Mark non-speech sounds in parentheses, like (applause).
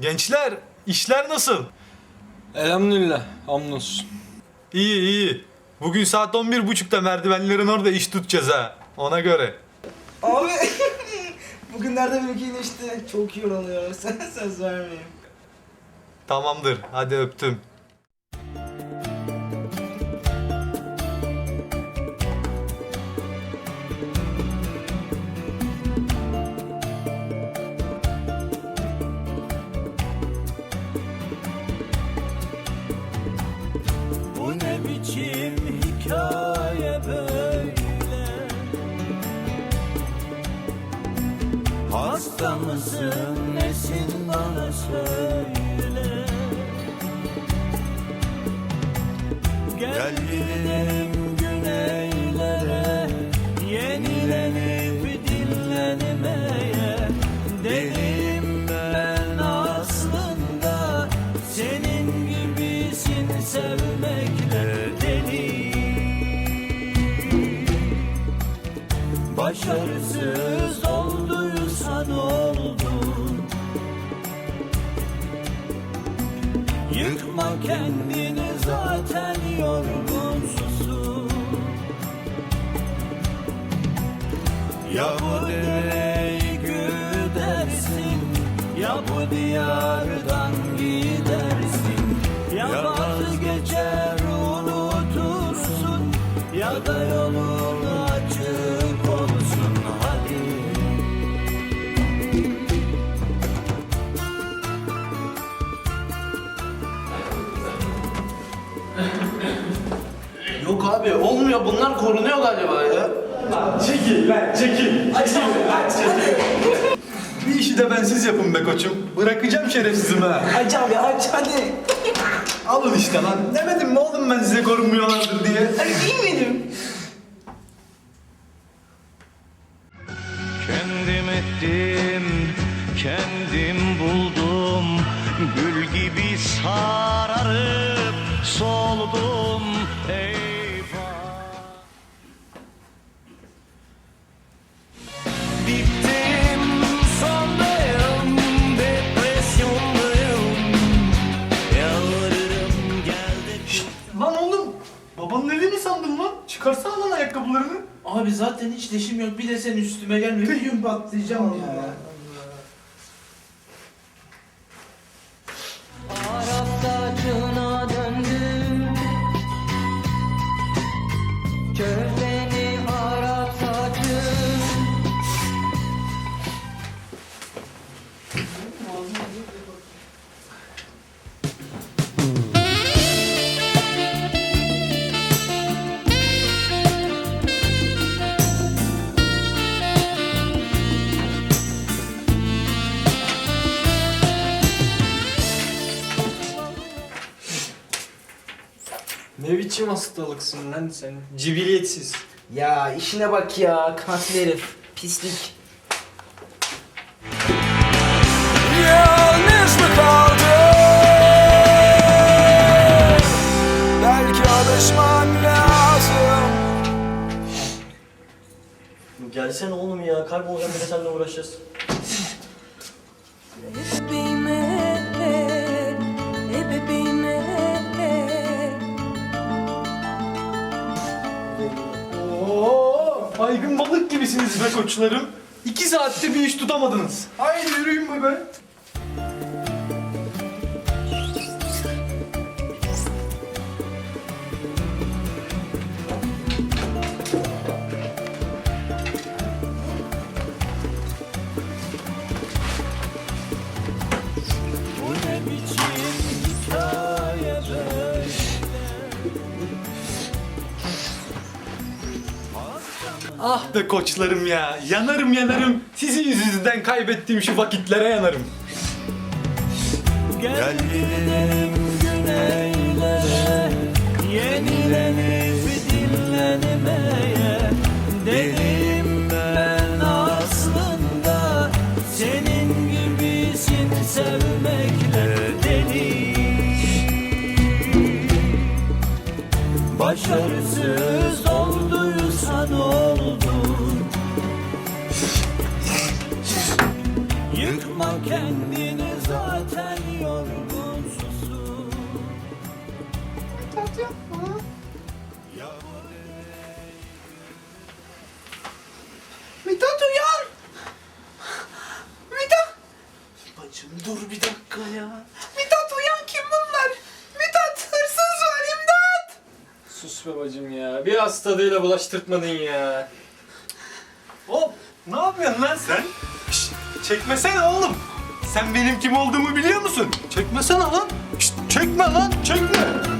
Gençler, işler nasıl? Elhamdülillah. Hamdolsun. İyi iyi. Bugün saat 11.30'da merdivenlerin orada iş tutacağız ha. Ona göre. Abi (laughs) bugünlerde benimki yine işte çok yoruluyor. Sen (laughs) söz vermeyeyim. Tamamdır. Hadi öptüm. Bu ne biçim hikaye böyle? Hasta mısın nesin bana söyle Başarısız olduysan oldun. Yıkma kendini zaten yorgunsusun. Ya bu dereyi güdersin Ya bu diyardan gidersin. Ya vazgeçer unutursun Ya da yolun abi olmuyor bunlar korunuyor galiba ya. Çekil lan çekil. Çekil lan çekil. Bir işi de bensiz yapın be koçum. Bırakacağım şerefsizimi ha. Aç abi aç hadi. Alın işte lan. Demedim mi oğlum ben size korunmuyorlardır diye. Değil miydim? Kendim ettim, kendim Sandın lan? Çıkarsana lan ayakkabılarını. Abi zaten hiç leşim yok bir de sen üstüme gelme bir gün patlayacağım ya. Arap biçim hastalıksın lan sen? Cibiliyetsiz. Ya işine bak ya katil herif. Pislik. Yalnız mı kaldın? Belki alışman lazım Gelsene oğlum ya. Kaybolacağım bir de seninle uğraşacağız. Be koçlarım. İki saatte bir iş tutamadınız. Haydi yürüyün be be. Ah be koçlarım ya. Yanarım yanarım. Sizin yüzünüzden kaybettiğim şu vakitlere yanarım. Gel güneylere Yenilenip dinlenmeye Deliyim ben aslında Senin gibisin sevmekle deli Başarısız Yıkma kendini zaten yorgun susun Mithat uyan! Mithat! Bacım dur bir dakika ya. Mithat uyan kim bunlar? Mithat hırsız var imdat! Sus be bacım ya. Bir hastadığıyla bulaştırtmadın ya. Hop! Ne yapıyorsun lan sen? Çekmesene oğlum. Sen benim kim olduğumu biliyor musun? Çekmesene lan. Şşt, çekme lan çekme.